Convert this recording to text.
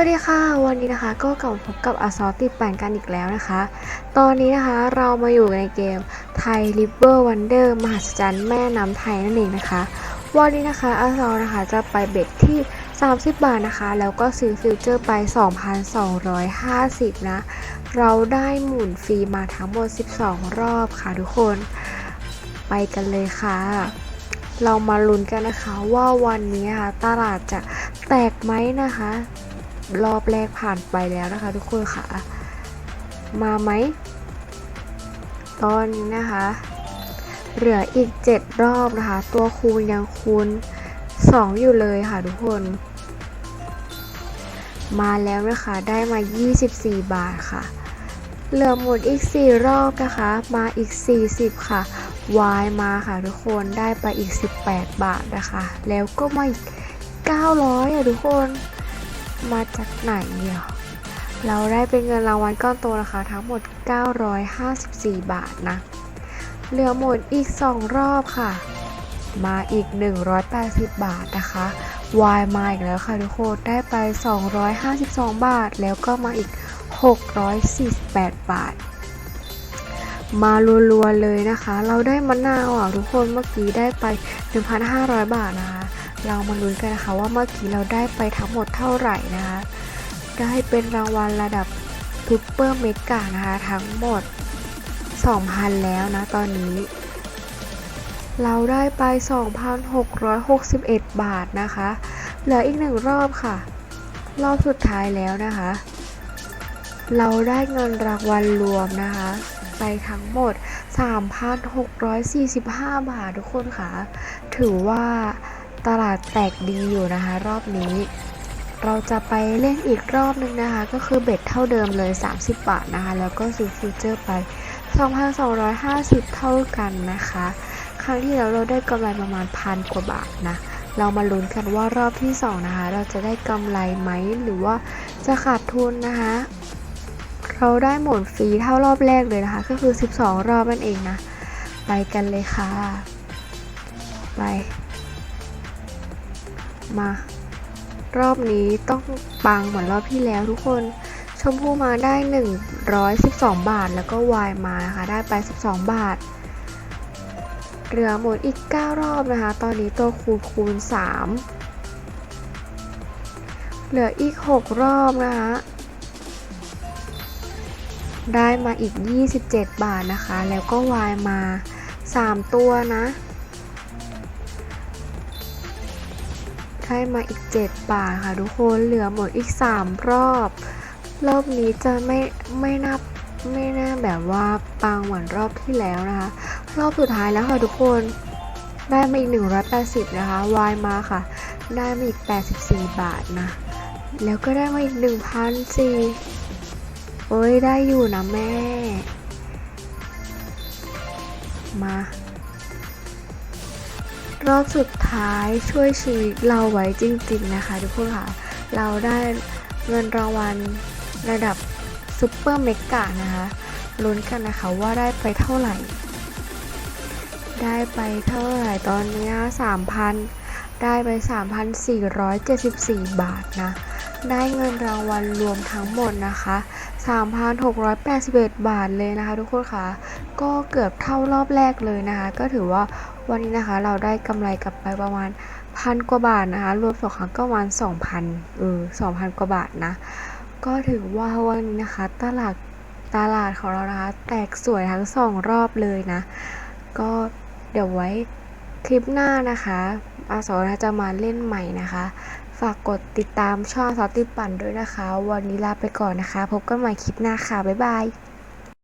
วัสดีค่ะ วันนี้นะคะก็กลับมาพบกับอสอติดปั่นกันอีกแล้วนะคะ ตอนนี้นะคะเรามาอยู่ในเกมไทยริเ v อร์วันเดอร์มหัศจรรย์แม่น้ำไทยนั่นเองนะคะ วันนี้นะคะอสอนะคะจะไปเบ็ดที่ 30 บาทนะคะ แล้วก็ซื้อฟิวเจอร์ไป 2,250 นะ เราได้หมุนฟรีมาทั้งหมด 12 รอบค่ะทุกคน ไปกันเลยค่ะ เรามาลุ้นกันนะคะว่าวันนี้ค่ะตลาดจะแตกไหมนะคะ รอบแรกผ่านไปแล้วนะคะทุกคนค่ะ มาไหม ตอนนี้นะคะ เหลืออีก 7 รอบนะคะ ตัวคูณยังคูณ 2 อยู่เลยค่ะทุกคน มาแล้วนะคะได้มา 24 บาทค่ะ เหลือหมดอีก 4 รอบนะคะ มาอีก 40 ค่ะวายมาค่ะทุกคนได้ไปอีก 18 บาทนะคะ แล้วก็มาอีก 900อะทุกคน มาจากไหนเนี่ยเราได้เป็นเงินรางวัลก้อนโตนะคะทั้งหมด 954 บาทนะ เหลือหมดอีก 2 รอบค่ะ มาอีก 180 บาทนะคะวายมาอีกแล้วค่ะทุกคนได้ไป 252 บาท แล้วก็มาอีก 648 บาท มารัวๆเลยนะคะ เราได้มะนาวอะทุกคนเมื่อกี้ได้ไป 1,500 บาทนะคะ เรามาลุ้นกันนะคะว่าเมื่อกี้เราได้ไปทั้งหมดเท่าไหร่นะคะ ได้เป็นรางวัลระดับซูเปอร์เมกานะคะ ทั้งหมด 2,000 แล้วนะตอนนี้ เราได้ไป 2,661 บาทนะคะ เหลืออีกหนึ่งรอบค่ะ รอบสุดท้ายแล้วนะคะ เราได้เงินรางวัลรวมนะคะ ไปทั้งหมด 3,645 บาททุกคนค่ะ ถือว่า ตลาดแตกดีอยู่นะคะ รอบนี้ เราจะไปเล่นอีกรอบนึงนะคะ ก็คือเบ็ดเท่าเดิมเลย 30 บาทนะคะ แล้วก็ซื้อฟิวเจอร์ไป 2,250 เท่ากันนะคะ ครั้งที่แล้วเราได้กำไรประมาณพันกว่าบาทนะ เรามาลุ้นกันว่ารอบที่ 2 นะคะ เราจะได้กำไรไหมหรือว่าจะขาดทุนนะคะเราได้หมุนฟรีเท่ารอบแรกเลยนะคะ ก็คือ 12 รอบนั่นเองนะ ไปกันเลยค่ะ ไป มา รอบนี้ต้องปังเหมือนรอบที่แล้วทุกคน ชมพู่มาได้ 112 บาท แล้วก็วายมานะคะได้ไป 12 บาท เหลือหมดอีก 9 รอบนะคะ ตอนนี้ตัวคูณคูณ 3 เหลืออีก 6 รอบนะคะได้มาอีก 27 บาทนะคะ แล้วก็วายมา 3 ตัวนะ ได้มาอีก7บาทค่ะทุกคนเหลือหมดอีก 3 รอบ รอบนี้จะไม่ไม่นับไม่น่าแบบว่าปังเหมือนรอบที่แล้วนะคะ รอบสุดท้ายแล้วค่ะทุกคนได้มาอีก 180 นะคะวายมาค่ะ ได้มาอีก 84 บาทนะ แล้วก็ได้มาอีก 1,004โอ้ยได้อยู่นะแม่ มา รอบสุดท้ายช่วยชีวิตเราไว้จริงๆนะคะทุกคนค่ะ เราได้เงินรางวัลระดับซุปเปอร์เมกะนะคะลุ้นกันนะคะว่าได้ไปเท่าไหร่ ได้ไปเท่าไหร่ตอนนี้3,000 ได้ไป 3,474 บาทนะ ได้เงินรางวัลรวมทั้งหมดนะคะ 3,681 บาทเลยนะคะ ทุกคนค่ะ ก็เกือบเท่ารอบแรกเลยนะคะ ก็ถือว่าวันนี้นะคะเราได้กำไรกลับไปประมาณพันกว่าบาทนะคะ รวมสองครั้งก็ประมาณ2,000เออ2,000 กว่าบาทนะ ก็ถือว่าวันนี้นะคะ ตลาดตลาดของเรานะคะ แตกสวยทั้งสองรอบเลยนะ ก็เดี๋ยวไว้คลิปหน้านะคะอาสอนะจะมาเล่นใหม่นะคะ ฝากกดติดตามช่องซอติปั่นด้วยนะคะ วันนี้ลาไปก่อนนะคะ พบกันใหม่คลิปหน้าค่ะ บ๊ายบาย